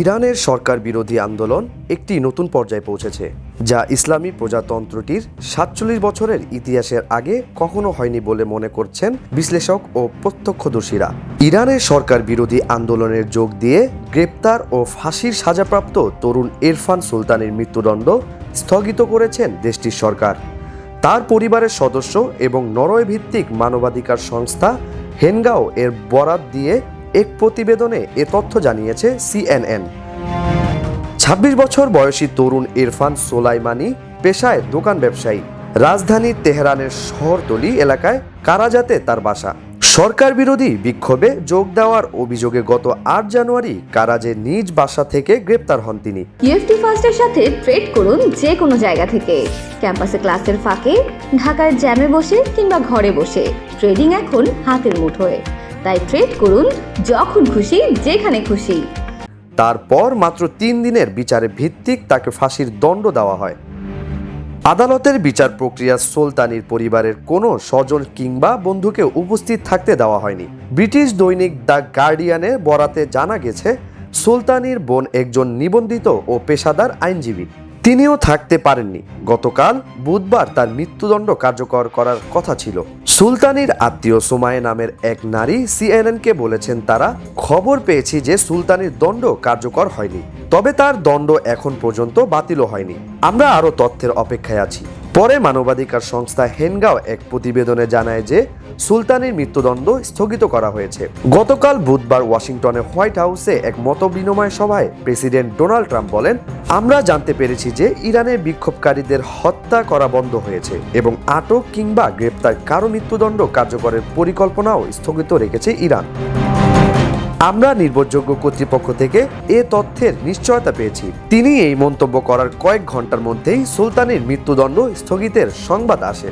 ইরানের সরকার বিরোধী আন্দোলন একটি নতুন পর্যায়ে পৌঁছেছে, যা ইসলামী প্রজাতন্ত্রটির সাতচল্লিশ বছরের ইতিহাসের আগে কখনো হয়নি বলে মনে করছেন বিশ্লেষক ও প্রত্যক্ষদর্শীরা। ইরানের সরকার বিরোধী আন্দোলনের যোগ দিয়ে গ্রেপ্তার ও ফাঁসির সাজাপ্রাপ্ত তরুণ ইরফান সুলতানের মৃত্যুদণ্ড স্থগিত করেছেন দেশটির সরকার। তার পরিবারের সদস্য এবং নরওয়ে ভিত্তিক মানবাধিকার সংস্থা হেনগাও এর বরাত দিয়ে এক প্রতিবেদনে এ তথ্য জানিয়েছে সিএনএন। ছাব্বিশ বছর বয়সী তরুণ ইরফান সোলাইমানি পেশায় দোকান ব্যবসায়ী। রাজধানী তেহরানের শহরতলি এলাকায় কারাজাতে তার বাসা। সরকার বিরোধী বিক্ষোভে যোগ দেওয়ার অভিযোগে গত আট জানুয়ারি কারাজে নিজ বাসা থেকে গ্রেপ্তার হন তিনি। ইউএফটি ফার্স্টের সাথে ট্রেড করুন যে কোনো জায়গা থেকে। ক্যাম্পাসে ক্লাসের ফাঁকে, ঢাকার জ্যামে বসে কিংবা ঘরে বসে। ট্রেডিং এখন হাতের মুঠোয়। তাই ট্রেড করুন যখন খুশি, যেখানে খুশি। তারপর মাত্র তিন দিনের বিচারে ভিত্তিক তাকে ফাঁসির দণ্ড দেওয়া হয়। আদালতের বিচার প্রক্রিয়া সুলতানির পরিবারের কোনো স্বজন কিংবা বন্ধুকে উপস্থিত থাকতে দেওয়া হয়নি। ব্রিটিশ দৈনিক দ্য গার্ডিয়ানের বরাতে জানা গেছে, সুলতানির বোন একজন নিবন্ধিত ও পেশাদার আইনজীবী। তিনিও থাকতে পারেননি। গতকাল বুধবার তার মৃত্যুদণ্ড কার্যকর করার কথা ছিল। সুলতানির আত্মীয় সুমায়ে নামের এক নারী সিএনএনকে বলেছেন, তারা খবর পেয়েছি যে সুলতানির দণ্ড কার্যকর হয়নি। তবে তার দণ্ড এখন পর্যন্ত বাতিলও হয়নি। আমরা আরও তথ্যের অপেক্ষায় আছি। পরে মানবাধিকার সংস্থা হেনগাও এক প্রতিবেদনে জানায় যে, সুলতানের মৃত্যুদণ্ড স্থগিত করা হয়েছে। গতকাল বুধবার ওয়াশিংটনের হোয়াইট হাউসে এক মতবিনিময় সভায় প্রেসিডেন্ট ডোনাল্ড ট্রাম্প বলেন, আমরা জানতে পেরেছি যে ইরানের বিক্ষোভকারীদের হত্যা করা বন্ধ হয়েছে এবং আটক কিংবা গ্রেপ্তার কারও মৃত্যুদণ্ড কার্যকরের পরিকল্পনাও স্থগিত রেখেছে ইরান। আমরা নির্ভরযোগ্য কর্তৃপক্ষ থেকে এ তথ্যের নিশ্চয়তা পেয়েছি। তিনি এই মন্তব্য করার কয়েক ঘণ্টার মধ্যেই সুলতানের মৃত্যুদণ্ড স্থগিতের সংবাদ আসে।